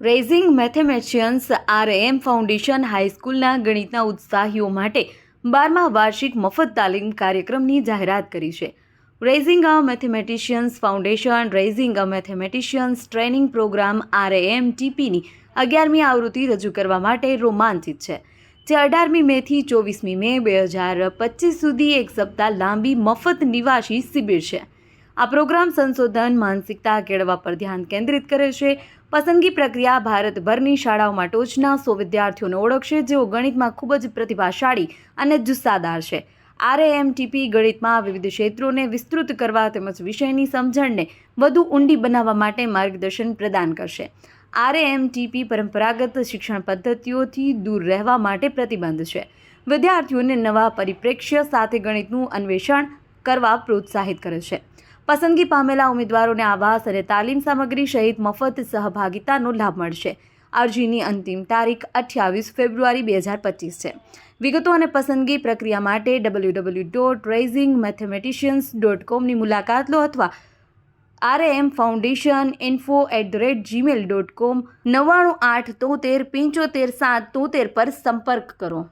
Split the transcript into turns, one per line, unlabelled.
Raising મેથેમેટિશિયન્સ એમ foundation હાઈસ્કૂલના ગણિતના ઉત્સાહીઓ માટે બારમા વાર્ષિક મફત તાલીમ કાર્યક્રમની જાહેરાત કરી છે. Raising a mathematicians foundation raising a mathematicians training program RAM ટીપીની અગિયારમી આવૃત્તિ રજૂ કરવા માટે રોમાંચિત છે. જે અઢારમી મેથી ચોવીસમી મે બે હજાર પચીસ સુધી એક સપ્તાહ લાંબી મફત નિવાસી શિબિર છે. આ પ્રોગ્રામ સંશોધન માનસિકતા કેળવવા પર ધ્યાન કેન્દ્રિત કરે છે. પસંદગી પ્રક્રિયા ભારતભરની શાળાઓમાં ટોચના સો વિદ્યાર્થીઓને ઓળખશે, જેઓ ગણિતમાં ખૂબ જ પ્રતિભાશાળી અને જુસ્સાદાર છે. આરએએમટીપી ગણિતમાં વિવિધ ક્ષેત્રોને વિસ્તૃત કરવા તેમજ વિષયની સમજણને વધુ ઊંડી બનાવવા માટે માર્ગદર્શન પ્રદાન કરશે. આરએએમટીપી પરંપરાગત શિક્ષણ પદ્ધતિઓથી દૂર રહેવા માટે પ્રતિબંધ છે. વિદ્યાર્થીઓને નવા પરિપ્રેક્ષ્ય સાથે ગણિતનું અન્વેષણ કરવા પ્રોત્સાહિત કરે છે. પસંદગી પામેલા ઉમેદવારોને આવાસ અને તાલીમ સામગ્રી સહિત મફત સહભાગિતાનો લાભ મળશે. અરજીની અંતિમ તારીખ અઠ્યાવીસ ફેબ્રુઆરી બે હજાર પચીસ છે. વિગતો અને પસંદગી પ્રક્રિયા માટે W W dot raising mathematicians dot કોમની મુલાકાત લો અથવા RAM foundation info at the rate Gmail dot com નવ્વાણું આઠ તોતેર પંચોતેર સાત તોતેર પર સંપર્ક કરો.